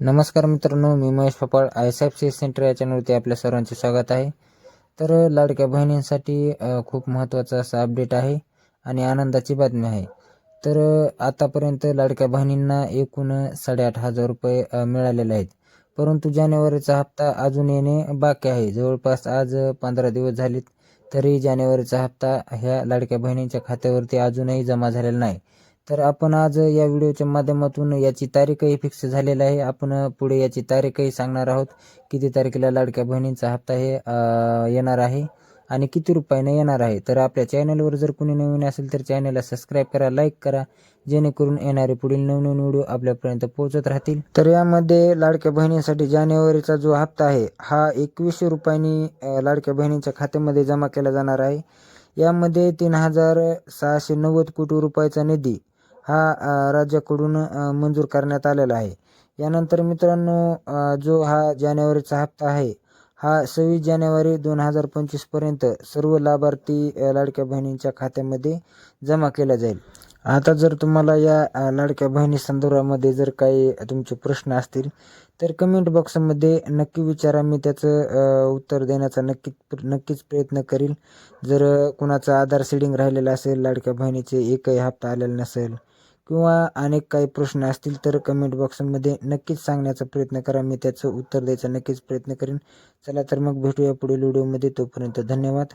नमस्कार मित्रांनो मी Mahesh Papal I S F C centre या चॅनलवरती आपल्या सर्वांचे स्वागत आहे. तर लाडक्या बहिणींसाठी खूप महत्त्वाचा असा अपडेट आहे आणि आनंदाची बातमी आहे. तर आतापर्यंत लाडक्या बहिणींना एकूण साडेआठ हजार रुपये मिळालेले आहेत. परंतु जानेवारीचा हप्ता अजून येणे बाकी आहे. जवळपास आज पंधरा दिवस झालेत तरी जानेवारीचा हप्ता ह्या लाडक्या बहिणींच्या खात्यावरती अजूनही जमा झालेला नाही. तर आपण आज या व्हिडिओच्या माध्यमातून याची तारीखही फिक्स झालेली आहे. आपण पुढे याची तारीखही सांगणार आहोत. किती तारखेला लाडक्या बहिणींचा हप्ता हे येणार आहे आणि किती रुपयाने येणार आहे. तर आपल्या चॅनलवर जर कोणी नवीन असेल तर चॅनलला सबस्क्राईब करा लाईक करा जेणेकरून येणारे पुढील नवनवीन व्हिडिओ आपल्यापर्यंत पोहोचत राहतील. तर यामध्ये लाडक्या बहिणींसाठी जानेवारीचा जो हप्ता आहे हा एकवीसशे रुपयांनी लाडक्या बहिणींच्या खात्यामध्ये जमा केला जाणार आहे. यामध्ये तीन हजार सहाशे नव्वद कोटी रुपयाचा निधी हा राज्याकडून मंजूर करण्यात आलेला आहे. यानंतर मित्रांनो जो हा जानेवारीचा हप्ता आहे हा सव्वीस जानेवारी दोन हजार पंचवीसपर्यंत सर्व लाभार्थी लाडक्या बहिणींच्या खात्यामध्ये जमा केला जाईल. आता जर तुम्हाला या लाडक्या बहिणी संदर्भामध्ये जर काही तुमचे प्रश्न असतील तर कमेंट बॉक्समध्ये नक्की विचारा. मी त्याचं उत्तर देण्याचा नक्की नक्कीच प्रयत्न करील. जर कुणाचं आधार सीडिंग राहिलेलं असेल लाडक्या बहिणीचे एकही हप्ता आलेला नसेल किंवा अनेक काही प्रश्न असतील तर कमेंट बॉक्समध्ये नक्कीच सांगण्याचा प्रयत्न करा. मी त्याचं उत्तर द्यायचा नक्कीच प्रयत्न करेन. चला तर मग भेटूया पुढील व्हिडिओमध्ये तोपर्यंत धन्यवाद.